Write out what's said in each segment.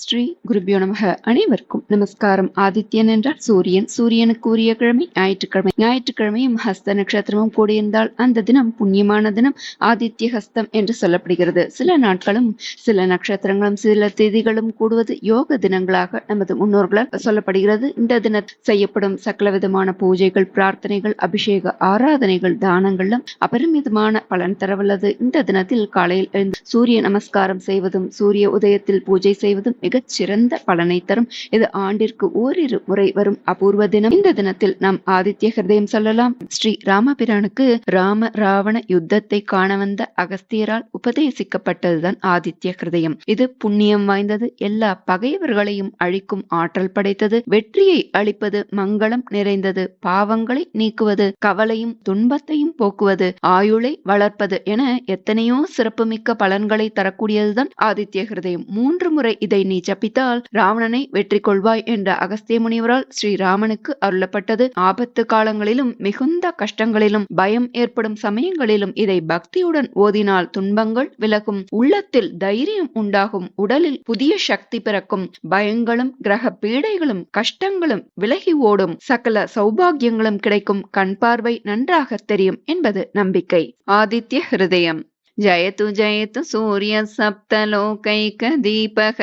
ஸ்ரீ குருபியோ நமக. அனைவருக்கும் நமஸ்காரம். ஆதித்யன் என்றால் சூரியன். சூரியனுக்கு உரிய கிழமை ஞாயிற்றுக்கிழமை. ஞாயிற்றுக்கிழமையும் ஹஸ்த நட்சத்திரமும் கூடியிருந்தால் அந்த தினம் புண்ணியமான தினம் ஆதித்ய ஹஸ்தம் என்று சொல்லப்படுகிறது. சில நாட்களும் சில நட்சத்திரங்களும் சில திதிகளும் கூடுவது யோக தினங்களாக நமது முன்னோர்களால் சொல்லப்படுகிறது. இந்த தின செய்யப்படும் சகல விதமான பூஜைகள் பிரார்த்தனைகள் அபிஷேக ஆராதனைகள் தானங்களும் அபரிமிதமான பலன் தரவல்லது. இந்த தினத்தில் காலையில் எழுந்து சூரிய நமஸ்காரம் செய்வதும் சூரிய உதயத்தில் பூஜை செய்வதும் மிகச் சிறந்த பலனை தரும். இது ஆண்டிற்கு ஓரிரு முறை வரும் அபூர்வ தினம். இந்த தினத்தில் நாம் ஆதித்ய ஹிருதயம் சொல்லலாம். ஸ்ரீ ராமபிரானுக்கு ராம ராவண யுத்தத்தை காண வந்த அகஸ்தியரால் உபதேசிக்கப்பட்டதுதான் ஆதித்ய ஹிருதயம். இது புண்ணியம் வாய்ந்தது. எல்லா பகைவர்களையும் அழிக்கும் ஆற்றல் படைத்தது. வெற்றியை அளிப்பது மங்களம் நிறைந்தது. பாவங்களை நீக்குவது கவலையும் துன்பத்தையும் போக்குவது ஆயுளை வளர்ப்பது என எத்தனையோ சிறப்புமிக்க பலன்களை தரக்கூடியதுதான் ஆதித்ய ஹிருதயம். மூன்று முறை இதை நீ ஜபித்தால் ராவணனை வெற்றி கொள்வாய் என்ற அகஸ்திய முனிவரால் ஸ்ரீராமனுக்கு அருளப்பட்டது. ஆபத்து காலங்களிலும் மிகுந்த கஷ்டங்களிலும் பயம் ஏற்படும் சமயங்களிலும் இதை பக்தியுடன் ஓதினால் துன்பங்கள் விலகும். உள்ளத்தில் தைரியம் உண்டாகும். உடலில் புதிய சக்தி பிறக்கும். பயங்களும் கிரக பீடைகளும் கஷ்டங்களும் விலகி ஓடும். சகல சௌபாகியங்களும் கிடைக்கும். கண் பார்வை நன்றாக தெரியும் என்பது நம்பிக்கை. ஆதித்ய ஹிருதயம். जयतु जयतु सूर्यः सप्तलोकैकदीपः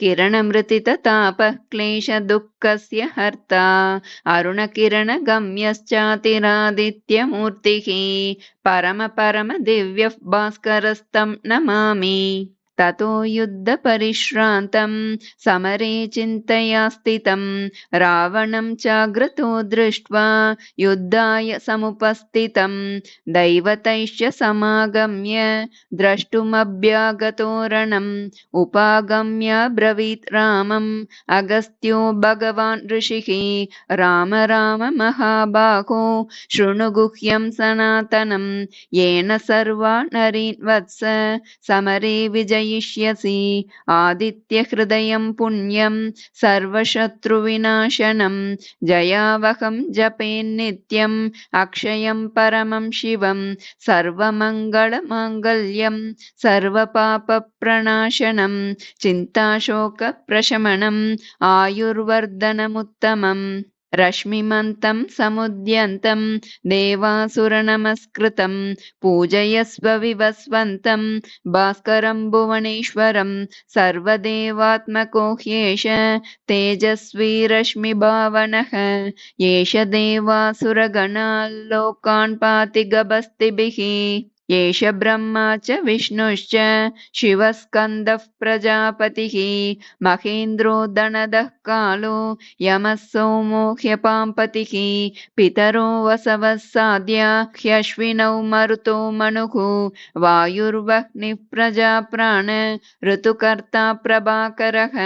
किरणमृतिततापः क्लेशदुःखस्य हर्ता अरुणकिरणगम्यश्चातिरादित्यमूर्तिः परम परम दिव्यः भास्करस्तं नमामि ततो युद्धपरिश्रान्तं समरे चिन्तया स्थितं रावणं चाग्रतो दृष्ट्वा युद्धाय समुपस्थितं दैवतैश्च समागम्य द्रष्टुमभ्यागतोरणम् उपागम्याब्रवीत् रामम्। अगस्त्यो भगवान् ऋषिः। राम राम महाबाहो। शृणु गुह्यं सनातनं येन सर्वा नरीन् वत्स। समरे विजय जयिष्यसि आदित्यहृदयं पुण्यं सर्वशत्रुविनाशनं जयावहं जपेन्नित्यम् अक्षयं परमं शिवं सर्वमङ्गलमाङ्गल्यं सर्वपापप्रणाशनं चिन्ताशोकप्रशमनम् आयुर्वर्धनमुत्तमम् रश्मिमन्तं समुद्यन्तं देवासुरनमस्कृतं पूजयस्व विवस्वन्तं भास्करं भुवनेश्वरं सर्वदेवात्मको ह्येष तेजस्वी रश्मिभावनः। एष देवासुरगणाल्लोकान् पाति गभस्तिभिः एष ब्रह्मा च विष्णुश्च शिवस्कन्दः प्रजापतिः महेन्द्रो दणदः कालो यमः सोमो ह्यपाम्पतिः पितरो वसवः साद्या ह्यश्विनौ मरुतो मनुः वायुर्वह्निः प्रजाप्राण ऋतुकर्ता प्रभाकरः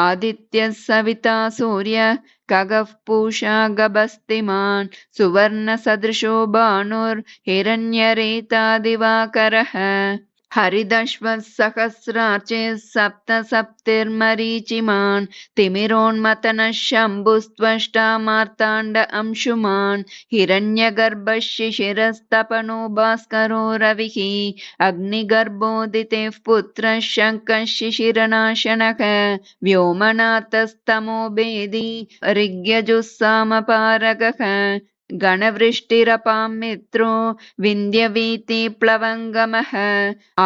आदित्यः सविता सूर्यः खगः पूषा गभस्तिमान् सुवर्णसदृशो भानुर्हिरण्यरेतादिवाकरः हरिदश्सहस्राचे सप्तसप्तिर्मरीचिमान् तिमिरोन्मतनः शम्भुस्त्वष्टा मार्ताण्ड अंशुमान् हिरण्यगर्भशिशिरस्तपनो भास्करो रविः अग्निगर्भोदितेः पुत्रः शङ्कशिशिरनाशनः व्योमनाथस्तमो भेदी ऋग्यजुस्सामपारकः गणवृष्टिरपां मित्रो विन्द्यवीति प्लवङ्गमः।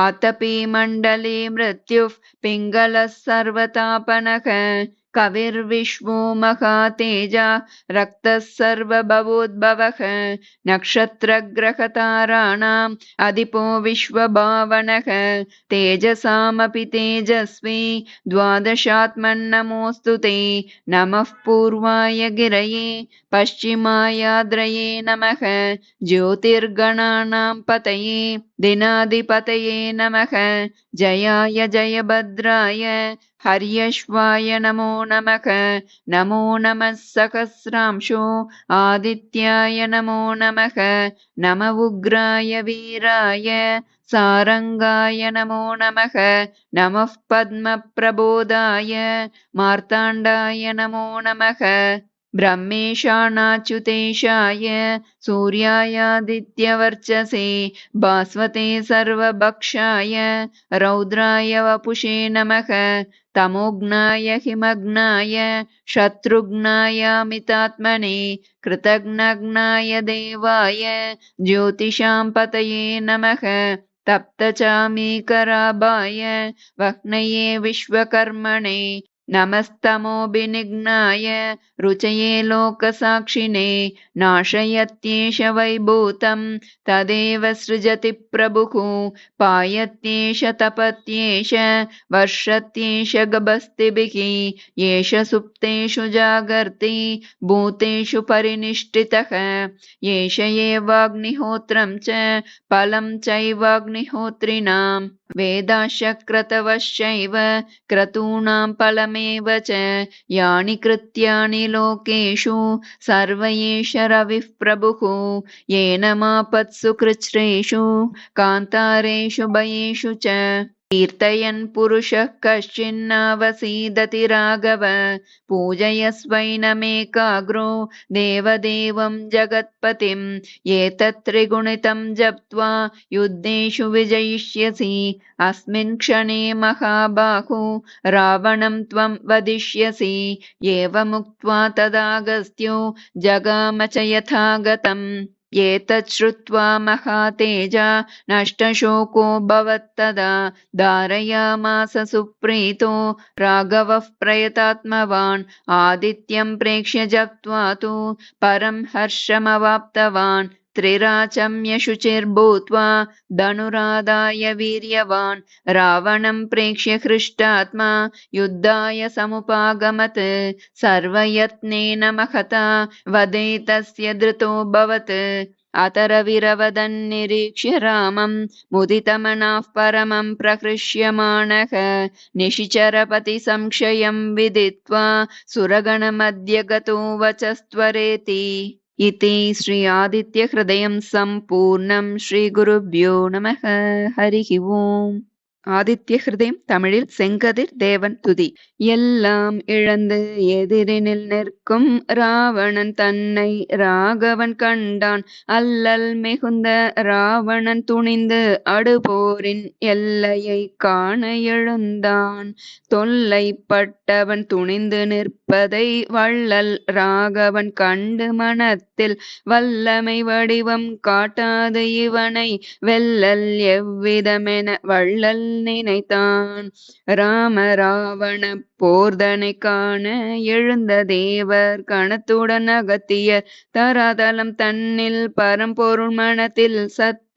आतपी मण्डले मृत्युः पिङ्गलः सर्वतापनः कविर्विश्वो महातेजा रक्तः सर्वभवोद्भवः नक्षत्रग्रहताराणाम् अधिपो विश्वभावनः तेजसामपि तेजस्वी द्वादशात्मन्नमोऽस्तु ते नमः पूर्वाय गिरये पश्चिमायाद्रये नमः ज्योतिर्गणानां पतये दिनाधिपतये नमः जयाय जयभद्राय हर्यश्वाय नमो नमः नमो नमः सहस्रांशो आदित्याय नमो नमः नम उग्राय वीराय सारङ्गाय नमो नमः नमः पद्मप्रबोधाय मार्ताण्डाय नमो नमः ब्रह्मेशानाच्युतेशाय सूर्यायादित्यवर्चसे भास्वते सर्वभक्षाय रौद्राय वपुषे नमः तमोघ्नाय हिमघ्नाय शत्रुघ्नायामितात्मने कृतघ्नघ्नाय देवाय ज्योतिषां पतये नमः तप्तचामीकराभाय वह्नये विश्वकर्मणे नमस्तमोऽभिनिघ्नाय रुचये लोकसाक्षिणे नाशयत्येष वैभूतं तदेव सृजति प्रभुः पायत्येष तपत्येष वर्षत्येष गभस्तिभिः एष सुप्तेषु जागर्ति भूतेषु परिनिष्ठितः एष एवाग्निहोत्रं च फलं चैवाग्निहोत्रिणां वेदाशक्रतवश्चैव क्रतूणां फलमेव च यानि कृत्यानि लोकेषु सर्व एष रविः प्रभुः। येन मापत्सु कृच्छ्रेषु कान्तारेषु भयेषु च कीर्तयन् पुरुषः कश्चिन्नावसीदति राघव। पूजयस्वैनमेकाग्रो देवदेवं जगत्पतिम्। एतत् त्रिगुणितं जप्त्वा युद्धेषु विजयिष्यसि। अस्मिन् क्षणे महाबाहु रावणं त्वं वदिष्यसि। एवमुक्त्वा तदागस्त्यो जगाम च यथा गतम् एतत् श्रुत्वा महातेजा नष्टशोको भवत्तदा धारयामास सुप्रीतो राघवः प्रयतात्मवान् आदित्यं प्रेक्ष्य जप्त्वा तु परं हर्षमवाप्तवान् त्रिराचम्य शुचिर्भूत्वा धनुरादाय वीर्यवान्। रावणं प्रेक्ष्य हृष्टात्मा युद्धाय समुपागमत्। सर्वयत्नेन महता वदे तस्य धृतोऽभवत् अतरविरवदन्निरीक्ष्य रामं मुदितमनाः परमं प्रहृष्यमाणः निशिचरपतिसंशयं विदित्वा सुरगणमद्य गतो वचस्त्वरेति इति श्री आदित्यहृदयं सम्पूर्णं श्रीगुरुभ्यो நமः ஹரிஹி ஓம் ஆதித்ய ஹிருதயம் தமிழில் செங்கதிர் தேவன் துதி எல்லாம் இழந்து எதிரினில் நிற்கும் ராவணன் தன்னை ராகவன் கண்டான் அல்லல் மிகுந்த ராவணன் துணிந்து அடுபோரின் எல்லையை காண எழுந்தான் தொல்லைப்பட்டவன் துணிந்து இருப்பதை வள்ளல் ராகவன் கண்டு மனத்தில் வல்லமை வடிவம் காட்டாது இவனை. வெல்லல் எவ்விதமென வள்ளல் நினைத்தான். ராம ராவண போர்தனை காண எழுந்த தேவர் கணத்துடன் அகத்திய தராதலம் தன்னில் பரம்பொருள் மனத்தில்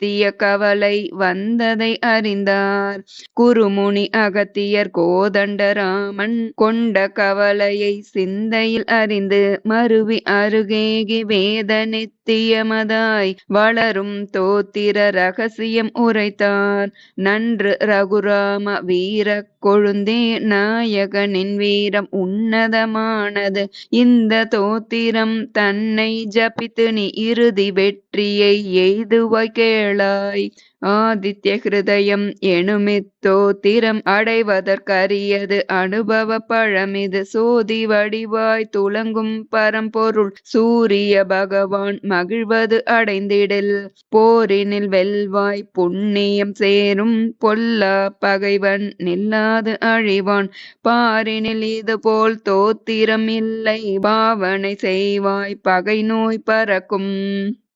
அகத்திய கவலை வந்ததை அறிந்தார். குருமுனி அகத்தியர் கோதண்டராமன் கொண்ட கவலையை சிந்தையில் அறிந்து மருவி அருகேகி வேத நித்தியமதாய் வளரும் தோத்திர ரகசியம் உரைத்தார். நன்று ரகுராம வீர கொழுந்தே நாயகனின் வீரம் உன்னதமானது. இந்த தோத்திரம் தன்னை ஜபித்து நீ இறுதி வெற்றியை எய்துவாய் கேளாய் ஆதித்ய ஹிருதயம் எனுமித்தோத்திரம் அடைவதற்கரியது. அனுபவ பழமிது சோதி வடிவாய் துலங்கும் பரம்பொருள். சூரிய பகவான் மகிழ்வது அடைந்திடில். போரினில் வெல்வாய் புண்ணியம் சேரும் பொல்லா பகைவன் நில்லாது அழிவான். பாரினில் இதுபோல் தோத்திரம் இல்லை. பாவனை செய்வாய் பகை நோய் பறக்கும்.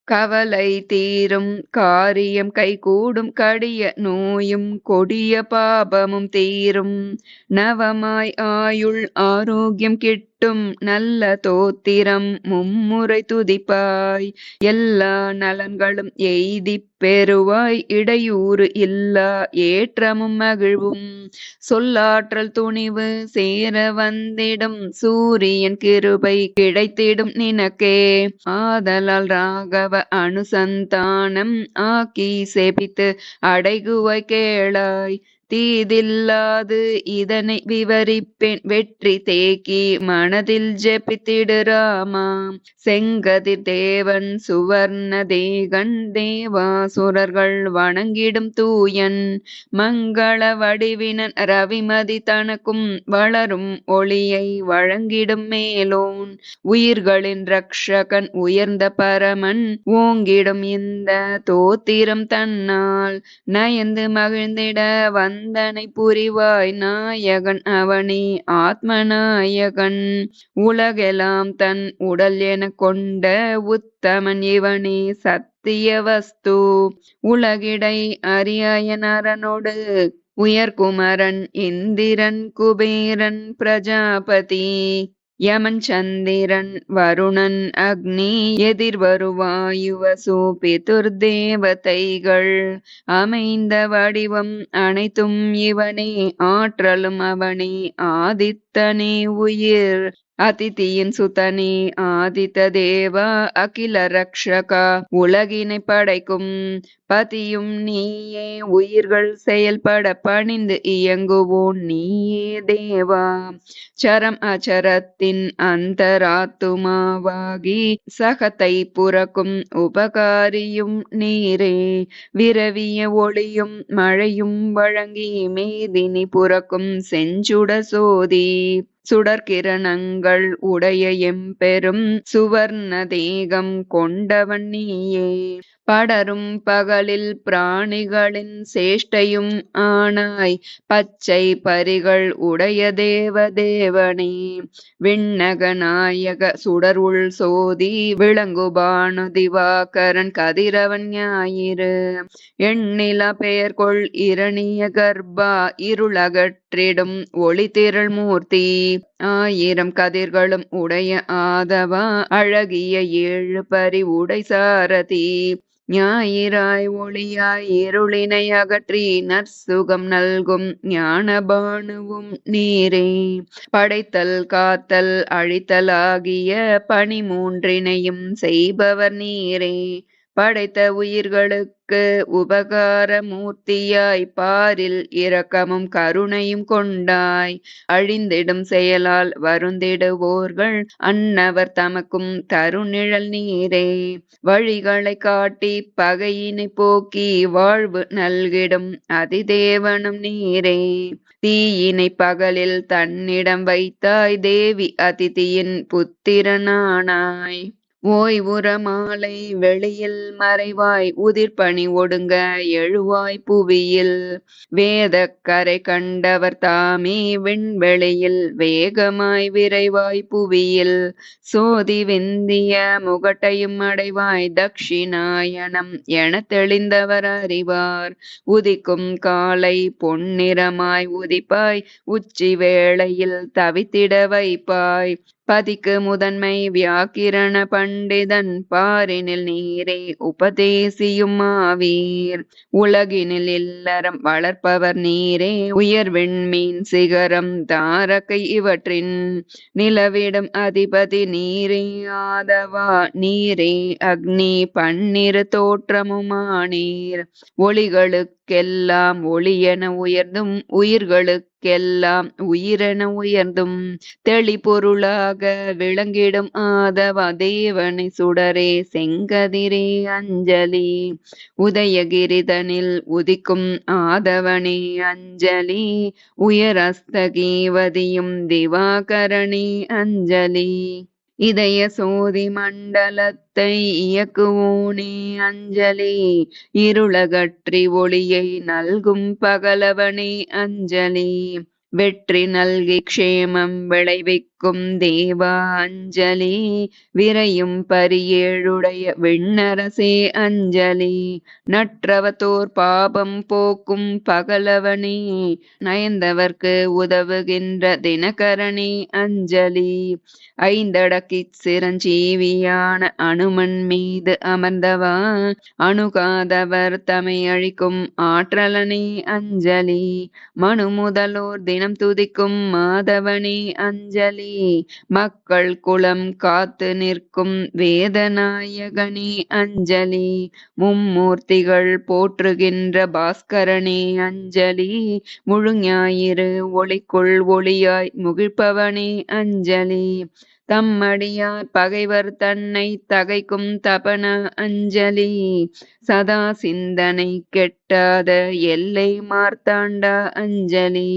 கவலை தீரும் காரியம் கைகூடும் கடிய நோயும் கொடிய பாபமும் தீரும். நவமாய் ஆயுள் ஆரோக்கியம் கிட்டும் நல்ல தோத்திரம் மும்முறை துதிப்பாய். எல்லா நலன்களும் எய்திப் பெறுவாய். இடையூறு இல்லா ஏற்றமும் மகிழ்வும். சொல்லாற்றல் துணிவு சேர வந்திடும். சூரியன் கிருபை கிடைத்திடும் நினக்கே. ஆதலால் ராகவ அனுசந்தானம் ஆக்கி செபித்து அடைகுவாய் கேளாய். தீதில்லாது இதனை விவரிப்பேன். வெற்றி தேக்கி மனதில் ஜெபித்திடு ராமாம் செங்கதிர் தேவன் சுவர்ண தேகன் தேவாசுரர்கள் வணங்கிடும் தூயன். மங்கள வடிவினன் ரவிமதி தனக்கும் வளரும் ஒளியை வழங்கிடும் மேலோன். உயிர்களின் ரக்ஷகன் உயர்ந்த பரமன் ஓங்கிடும் இந்த தோத்திரம் தன்னால். நயந்து மகிழ்ந்திட வந்த வந்தனை புரிவாய் நாயகன் அவனே ஆத்மநாயகன் உலகெல்லாம் தன் உடல் என கொண்ட உத்தமன் இவனே சத்திய வஸ்து. உலகிடை அரியனரனோடு உயர்குமரன் இந்திரன் குபேரன் பிரஜாபதி. யமன் சந்திரன் வருணன் அக்னி எதிர் வருவாயுவசு அமைந்த வடிவம் அனைத்தும் இவனே ஆற்றலும் அவனே ஆதித்தனே உயிர் அதிதியின் சுதனி ஆதித்த தேவா அகில ரக்ஷகா உலகினை படைக்கும் பதியும் நீயே உயிர்கள் செயல்பட பணிந்து இயங்குவோன் நீயே தேவா. சரம் அச்சரத்தின் அந்தராத்துமாவாகி சகத்தை புறக்கும் உபகாரியும் நீரே. விரவிய ஒளியும் மழையும் வழங்கி மேதினி புறக்கும் செஞ்சுட சோதி. சுடர்கிரணங்கள் உடைய எம்பெரும் சுவர்ண தேகம் கொண்டவன் நீயே. படரும் பகலில் பிராணிகளின் சேஷ்டையும் ஆனாய். பச்சை பரிகள் உடைய தேவதேவனே விண்ணக நாயக சுடருள் சோதி விளங்குபானு திவாகரன் கதிரவன் ஞாயிறு. எண்ணில பெயர் கொள் இரணிய கர்ப்பா இருளகற்றிடும் ஒளி திரள் மூர்த்தி. ஆயிரம் கதிர்களும் உடைய ஆதவா அழகிய ஏழு பரி உடை சாரதி ஞாயிறாய் ஒளியாய் இருளினை அகற்றி நற்சுகம் நல்கும் ஞானபானுவும் நீரே. படைத்தல் காத்தல் அழித்தல் ஆகிய பணி மூன்றினையும் செய்பவர் நீரே. படைத்த உயிர்களுக்கு உபகார மூர்த்தியாய் பாரில் இரக்கமும் கருணையும் கொண்டாய். அழிந்திடும் செயலால் வருந்திடுவோர்கள் அன்னவர் தமக்கும் தருநிழல் நீரே. வழிகளை காட்டி பகையினை போக்கி வாழ்வு நல்கிடும் அதிதேவனும் நீரே. தீயினை பகலில் தன்னிடம் வைத்தாய் தேவி அதிதியின் புத்திரனானாய். ஓய்வுற மாலை வெளியில் மறைவாய் உதிர்பணி ஒடுங்க எழுவாய் புவியில். வேதக்கரை கரை கண்டவர் தாமே விண்வெளியில் வேகமாய் விரைவாய் புவியில். சோதி விந்திய முகட்டையும் அடைவாய் தக்ஷிணாயனம் என தெளிந்தவர் அறிவார். உதிக்கும் காலை பொன்னிறமாய் உதிப்பாய் உச்சி வேளையில் தவித்திட வைப்பாய். பதிக்கு முதன்மை வியாக்கிரண பண்டிதன் பாரினில் நீரே உபதேசியும் ஆவீர். உலகினில் இல்லறம் வளர்ப்பவர் நீரே. உயர் விண்மீன் சிகரம் தாரகை இவற்றின் நிலவிடும் அதிபதி நீரே ஆதவா. நீரே அக்னி பன்னிரு தோற்றமுமானீர். ஒளிகளுக்கெல்லாம் ஒளியென உயர்ந்தும் உயிர்களுக்கெல்லாம் உயிரென உயர்ந்தும் தெளிபொருளாக விளங்கிடும் ஆதவ தேவனை சுடரே செங்கதிரே அஞ்சலி. உதயகிரிதனில் உதிக்கும் ஆதவனே அஞ்சலி. உயரஸ்தகீவதியும் திவாகரணி அஞ்சலி. இதய சோதி மண்டலத்தை இயக்குவோனே அஞ்சலி. இருளகற்றி ஒளியை நல்கும் பகலவனே அஞ்சலி. வெற்றி நல்கி க்ஷேமம் விளைவிக்க தேவா அஞ்சலி விரையும் பரியேழுடைய விண்ணரசே அஞ்சலி. நற்றவத்தோர் பாபம் போக்கும் பகலவனே நயந்தவர்க்கு உதவுகின்ற தினகரணி அஞ்சலி. ஐந்தடக்கி சிரஞ்சீவியான அனுமன் மீது அமர்ந்தவா அணுகாதவர் தமை அழிக்கும் ஆற்றலனே அஞ்சலி. மனு முதலோர் தினம் துதிக்கும் மாதவனே அஞ்சலி. மக்கள் குளம் காத்து நிற்கும் வேதநாயகனே அஞ்சலி மும்மூர்த்திகள் போற்றுகின்ற பாஸ்கரனே அஞ்சலி முழுஞாயிறு ஒளிக்குள் ஒளியாய் முகிழ்ப்பவனே அஞ்சலி. தம்மடியார் பகைவர் தன்னை தகைக்கும் தபன அஞ்சலி. சதா சிந்தனை கெட்டாத எல்லை மார்த்தாண்டா அஞ்சலி.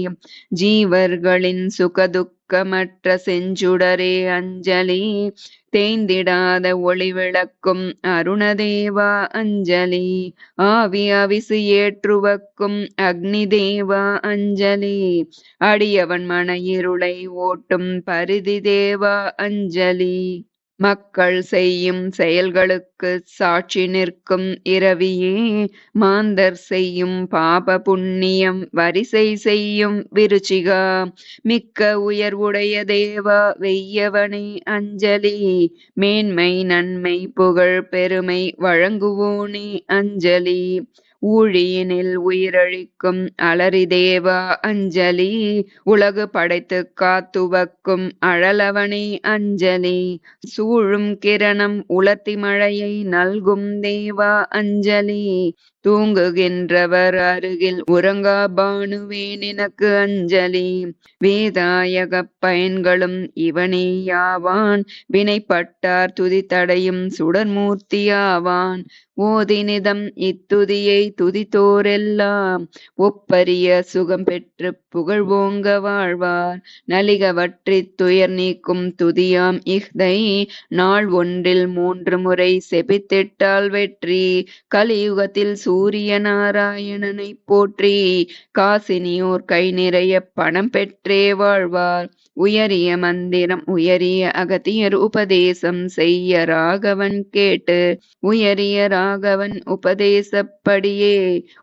ஜீவர்களின் சுகதுக்க ஒடுக்கமற்ற செஞ்சுடரே அஞ்சலி தேய்ந்திடாத ஒளி விளக்கும் அருணதேவா அஞ்சலி. ஆவி அவிசு ஏற்றுவக்கும் அக்னி தேவா அஞ்சலி. அடியவன் மன இருளை ஓட்டும் பரிதி தேவா அஞ்சலி. மக்கள் செய்யும் செயல்களுக்கு சாட்சி நிற்கும் இரவியே மாந்தர் செய்யும் பாப புண்ணியம் வரிசை செய்யும் விருச்சிகா. மிக்க உயர்வுடைய தேவா வெய்யவனே அஞ்சலி மேன்மை நன்மை புகழ் பெருமை வழங்குவோனே அஞ்சலி. ஊழியினில் உயிரழிக்கும் அலரிதேவா அஞ்சலி உலகு படைத்து காத்துவக்கும் அழலவனே அஞ்சலி. சூழும் கிரணம் உலத்தி மழையை நல்கும் தேவா அஞ்சலி. தூங்குகின்றவர் அருகில் உறங்கா பானுவேன் எனக்கு அஞ்சலி. வேதாயக பயன்களும் இவனே யாவான். வினைப்பட்டார் துதித்தடையும் சுடர்மூர்த்தியாவான் ஓதினிதம் இத்துதியை துதித்தோரெல்லாம். ஒப்பரிய சுகம் பெற்று புகழ் ஓங்க வாழ்வார். நலிகவற்றித் துயர் நீக்கும் துதியாம் இஹ்தை நாள் ஒன்றில் மூன்று முறை செபித்திட்டால் வெற்றி. கலியுகத்தில் சூரிய நாராயணனை போற்றி காசினியோர் கை நிறைய பணம் பெற்றே வாழ்வார். உயரிய மந்திரம் உயரிய அகத்தியர் உபதேசம் செய்ய ராகவன் கேட்டு உயரிய ராகவன் உபதேசப்படியே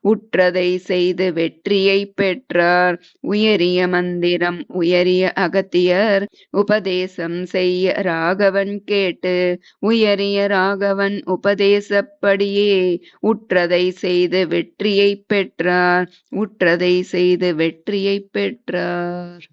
உற்றதை செய்து வெற்றியை பெற்றார். உயரிய மந்திரம் உயரிய அகத்தியர் உபதேசம் செய்ய ராகவன் கேட்டு உயரிய ராகவன் உபதேசப்படியே உற்றதை செய்து வெற்றியை பெற்றார். உற்றதை செய்து வெற்றியை பெற்றார்.